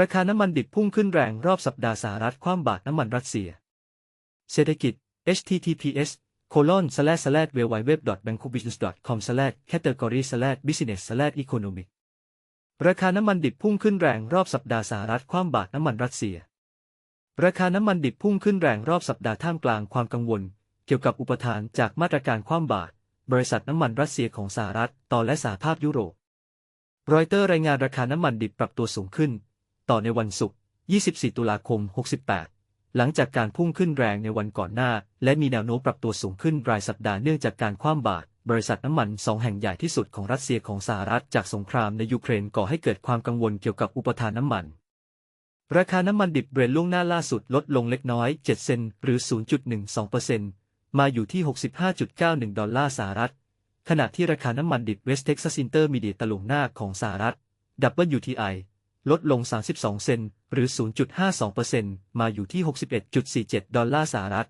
ราคาน้ำมันดิบพุ่งขึ้นแรงรอบสัปดาห์สหรัฐคว่ำบาตรน้ำมันรัสเซีย เศรษฐกิจ https colon slash slash w w w b a n k o b u s i n e s s com slash category slash business slash economic ราคาน้ำมันดิบพุ่งขึ้นแรงรอบสัปดาห์สหรัฐคว่ำบาตรน้ำมันรัสเซีย ราคาน้ำมันดิบพุ่งขึ้นแรงรอบสัปดาห์ท่ามกลางความกังวล เกี่ยวกับอุปทานจากมาตรการคว่ำบาตรบริษัทน้ำมันรัสเซียของสหรัฐต่อและสหภาพยุโรปรอยเตอร์รายงานราคาน้ำมันดิบปรับตัวสูงขึ้น ต่อในวันศุกร์ 24 ตุลาคม 68 หลังจากการพุ่งขึ้นแรงในวันก่อนหน้า และมีแนวโน้มปรับตัวสูงขึ้นรายสัปดาห์เนื่องจากการคว่ำบาตรบริษัทน้ำมันสองแห่งใหญ่ที่สุดของรัสเซียของสหรัฐจากสงครามในยูเครนก่อให้เกิดความกังวลเกี่ยวกับอุปทานน้ำมัน ราคาน้ำมันดิบเบรนล่วงหน้าล่าสุดลดลงเล็กน้อย 7 เซนต์หรือ 0.12%มาอยู่ที่ 65.91 ดอลลาร์สหรัฐ ขณะที่ราคาน้ำมันดิบเวสเท็กซัสอินเตอร์มีเดียตลงหน้าของสหรัฐ WTI ลดลง 32 เซนหรือ 0.52%มาอยู่ที่ 61.47 ดอลลาร์สหรัฐ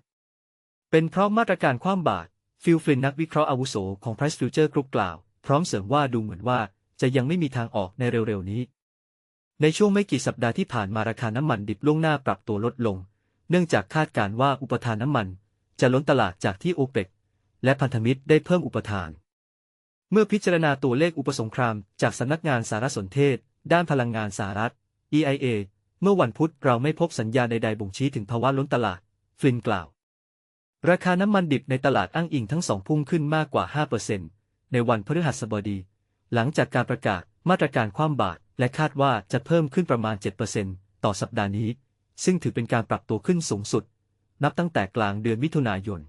เป็นเพราะมาตรการคว่ำบาตรฟิลฟลินนักวิเคราะห์อาวุโสของ Price Future Group กล่าว พร้อมเสริมว่าดูเหมือนว่าจะยังไม่มีทางออกในเร็วๆนี้ ในช่วงไม่กี่สัปดาห์ที่ผ่านมาราคาน้ำมันดิบล่วงหน้าปรับตัวลดลง เนื่องจากคาดการณ์ว่าอุปทานน้ำมัน จะล้นตลาดจากที่โอเปกและพันธมิตรได้เพิ่มอุปทาน เมื่อพิจารณาตัวเลขอุปสงครามจากสำนักงานสารสนเทศ ด้านพลังงานสหรัฐ EIA เมื่อวันพุธเราไม่พบสัญญาณใดๆบ่งชี้ถึงภาวะล้นตลาด ฟลินกล่าว ราคาน้ำมันดิบในตลาดอ้างอิงทั้งสองพุ่งขึ้นมากกว่า 5%ในวันพฤหัสบดี หลังจากการประกาศมาตรการคว่ำบาตรและคาดว่าจะเพิ่มขึ้นประมาณ 7%ต่อสัปดาห์นี้ ซึ่งถือเป็นการปรับตัวขึ้นสูงสุด นับตั้งแต่กลางเดือนมิถุนายน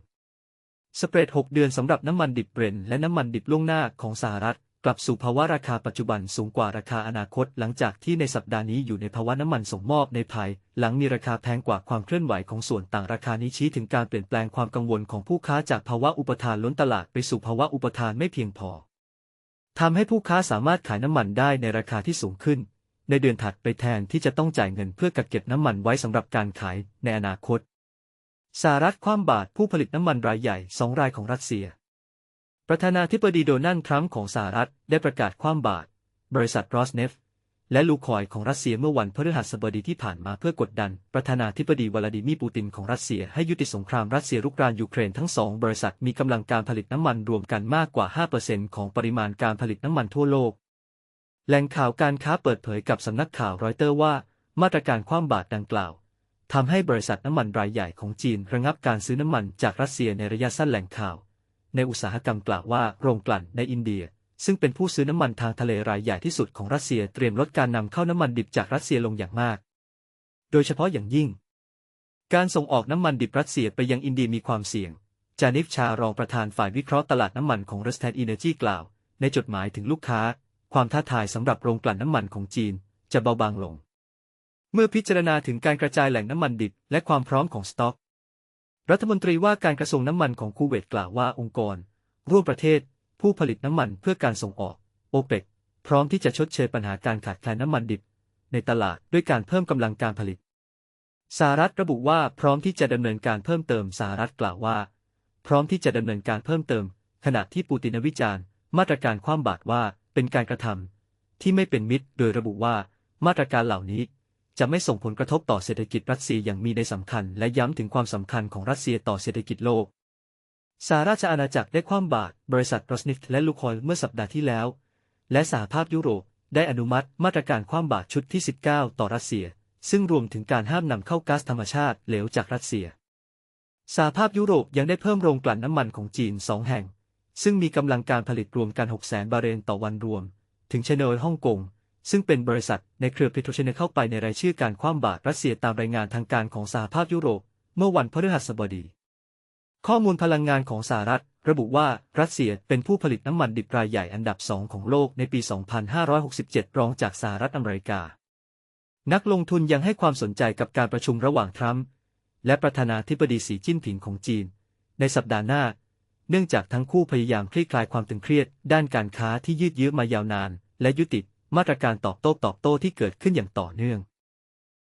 สเปรด 6 เดือนสำหรับน้ำมันดิบเบรนและน้ำมันดิบล่วงหน้าของสหรัฐ ลับสู่ภาวะราคาปัจจุบันสูงกว่าราคาอนาคต หลังจากที่ในสัปดาห์นี้อยู่ในภาวะน้ำมันส่งมอบในภาย หลังมีราคาแพงกว่าความเคลื่อนไหวของส่วนต่างราคานี้ชี้ถึงการเปลี่ยนแปลงความกังวลของผู้ค้าจากภาวะอุปทานล้นตลาดไปสู่ภาวะอุปทานไม่เพียงพอทำให้ผู้ค้าสามารถขายน้ำมันได้ในราคาที่สูงขึ้น ในเดือนถัดไปแทนที่จะต้องจ่ายเงินเพื่อกักเก็บน้ำมันไว้สำหรับการขายในอนาคตสหรัฐคว่ำบาตรผู้ผลิตน้ำมันรายใหญ่สองรายของรัสเซีย ประธานาธิบดีโดนัลด์ทรัมป์ของสหรัฐได้ประกาศคว่ำบาตรบริษัทรอสเนฟและลูคอยของรัสเซียเมื่อวันพฤหัสบดีที่ผ่านมาเพื่อกดดัน ประธานาธิบดีวลาดิมีร์ปูตินของรัสเซียให้ยุติสงครามรัสเซียรุกรานยูเครนทั้งสองบริษัทมีกำลังการผลิตน้ำมันรวมกันมากกว่า 5%ของปริมาณการผลิตน้ำมันทั่วโลก แหล่งข่าวการค้าเปิดเผยกับสำนักข่าวรอยเตอร์ว่า มาตรการคว่ำบาตรดังกล่าวทำให้บริษัทน้ำมันรายใหญ่ของจีนระงับการซื้อน้ำมันจากรัสเซียในระยะสั้นแหล่งข่าว ในอุตสาหกรรมกล่าวว่าโรงกลั่นในอินเดีย ซึ่งเป็นผู้ซื้อน้ำมันทางทะเลรายใหญ่ที่สุดของรัสเซียเตรียมลดการนำเข้าน้ำมันดิบจากรัสเซียลงอย่างมาก โดยเฉพาะอย่างยิ่ง การส่งออกน้ำมันดิบรัสเซียไปยังอินเดียมีความเสี่ยง จานิฟชารองประธานฝ่ายวิเคราะห์ตลาดน้ำมันของรัสแทนอินเนอร์จีกล่าว ในจดหมายถึงลูกค้า ความท้าทายสำหรับโรงกลั่นน้ำมันของจีน จะเบาบางลง เมื่อพิจารณาถึงการกระจายแหล่งน้ำมันดิบและความพร้อมของสต็อก รัฐมนตรีว่าการกระทรวงน้ำมันของคูเวตกล่าวว่าองค์กร ร่วมประเทศ ผู้ผลิตน้ำมันเพื่อการส่งออกโอเปกพร้อมที่จะชดเชยปัญหาการขาดแคลนน้ำมันดิบ ในตลาดด้วยการเพิ่มกำลังการผลิตสหรัฐระบุว่าพร้อมที่จะดำเนินการเพิ่มเติมสหรัฐกล่าวว่า พร้อมที่จะดำเนินการเพิ่มเติม ขณะที่ปูตินวิจารณ์ มาตรการคว่ำบาตรว่าเป็นการกระทำที่ไม่เป็นมิตร โดยระบุว่ามาตรการเหล่านี้ จะไม่ส่งผลกระทบต่อเศรษฐกิจรัสเซียอย่างมีในสำคัญ และย้ำถึงความสำคัญของรัสเซียต่อเศรษฐกิจโลกสหราชอาณาจักรได้คว่ำบาตรบริษัทรอสนิฟและลูคอยเมื่อสัปดาห์ที่แล้ว และสหภาพยุโรปได้อนุมัติมาตรการคว่ำบาตรชุดที่ 19 ต่อรัสเซีย ซึ่งรวมถึงการห้ามนำเข้าก๊าซธรรมชาติเหลวจากรัสเซียสหภาพยุโรปยังได้เพิ่มโรงกลั่นน้ำมันของจีนสองแห่ง ซึ่งมีกำลังการผลิตรวมกัน 600,000 บาร์เรลต่อวันรวม ถึงเชนเนลฮ่องกง ซึ่งเป็นบริษัทในเครือเพโตรเชเนเข้าไปในรายชื่อการคว่ำบาตรรัสเซียตามรายงานทางการของสหภาพยุโรป เมื่อวันพฤหัสบดี ข้อมูลพลังงานของสหรัฐ ระบุว่ารัสเซียเป็นผู้ผลิตน้ำมันดิบรายใหญ่อันดับสองของโลกในปี 2567 รองจากสหรัฐอเมริกา นักลงทุนยังให้ความสนใจกับการประชุมระหว่างทรัมป์และประธานาธิบดีสีจิ้นผิงของจีน ในสัปดาห์หน้า เนื่องจากทั้งคู่พยายามคลี่คลายความตึงเครียด ด้านการค้าที่ยืดเยื้อมายาวนาน และยุติ มาตรการตอบโต้ตอบโต้ที่เกิดขึ้นอย่างต่อเนื่อง